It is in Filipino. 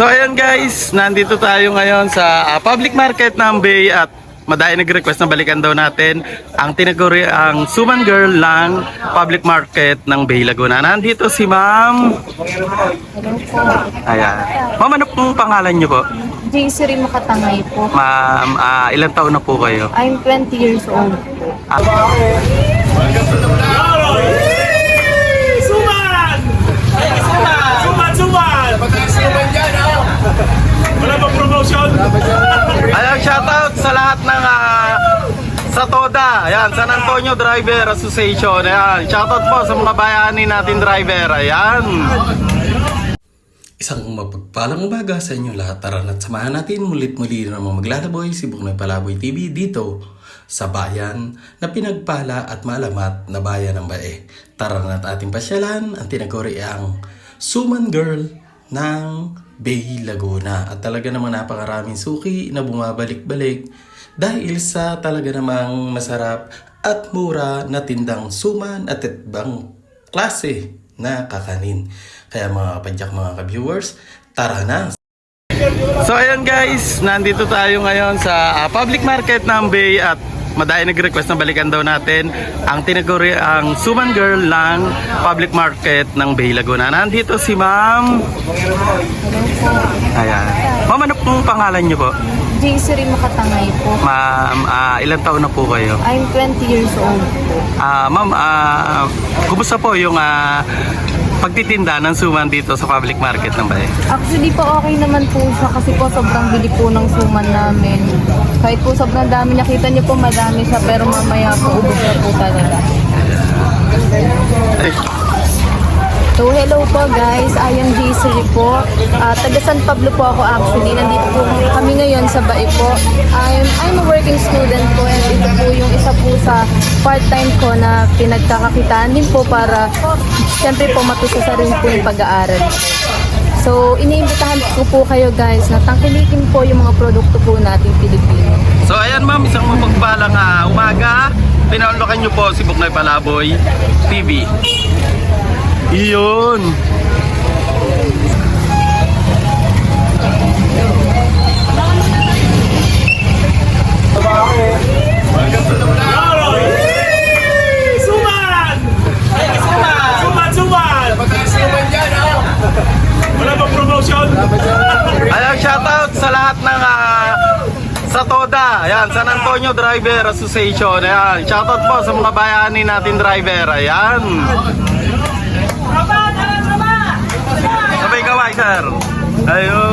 So ayan guys, nandito tayo ngayon sa ah, public market ng Bay at madaya nag-request na balikan daw natin ang tinaguri ang Suman Girl ng public market ng Bay Laguna. Nandito si Ma'am. Hello po. Ayan. Ma'am, ano pong pangalan niyo po? JC rin makatangay po. Ma'am, ah, ilang taon na po kayo? I'm 20 years old. Ah, Suman! Suman! Suman! Suman dyan, ha? Wala bang promotion? Ayan, shoutout sa lahat ng ah, TODA, ayan, San Antonio Driver Association, ayan, shoutout po sa mga bayani natin driver, ayan. Isang mapagpalang umaga sa inyo lahat. Tara na't samahan natin mulit-muli na mga maglalaboy si Buknoy Palaboy TV dito sa bayan na pinagpala at malamat na bayan ng Bae. Tara na't ating pasyalan ang tinaguri ang Suman Girl ng Bay Laguna. At talaga namang napakaraming suki na bumabalik-balik dahil sa talaga namang masarap at mura na tindang suman at ibang klase na kakanin. Kaya mga kapadyak mga ka-viewers, tara na! So ayan guys, nandito tayo ngayon sa ah, public market ng Bay at madaya nag-request na balikan daw natin ang tinaguri ang Suman Girl ng public market ng Bay Laguna. Nandito si Ma'am. Ayan. Ma'am, ano pong pangalan niyo po? JC rin makatangay po. Ma'am, ah, ilang taon na po kayo? I'm 20 years old po. Ah, ma'am, ah, kumusta po yung ah, pagtitinda ng suman dito sa public market ng Bay? Actually po okay naman po siya kasi po sobrang bili po ng suman namin. Kahit po sobrang dami, nakita niyo po madami siya pero mamaya po ubos na po talaga. Eh, So hello po guys, I am JC po. Ah, taga San Pablo po ako actually. Nandito po kami ngayon sa Bae po. I'm, I'm a working student po and ito po yung isa po sa part-time ko na pinagkakakitaan din po para siyempre po matusa sa rin po yung pag-aaral. So iniimbitahan ko po kayo guys na tangkilikin po yung mga produkto po nating Pilipino. So ayan ma'am, isang mapagpalang ah, umaga. Pinaunlokan niyo po si Buknoy Palaboy TV. Iyon. Ayan, shoutout sa lahat ng ah, sa TODA, ayan, San Antonio Driver Association, ayan, shoutout po sa mga bayani natin driver, ayan. Sir. Ayun.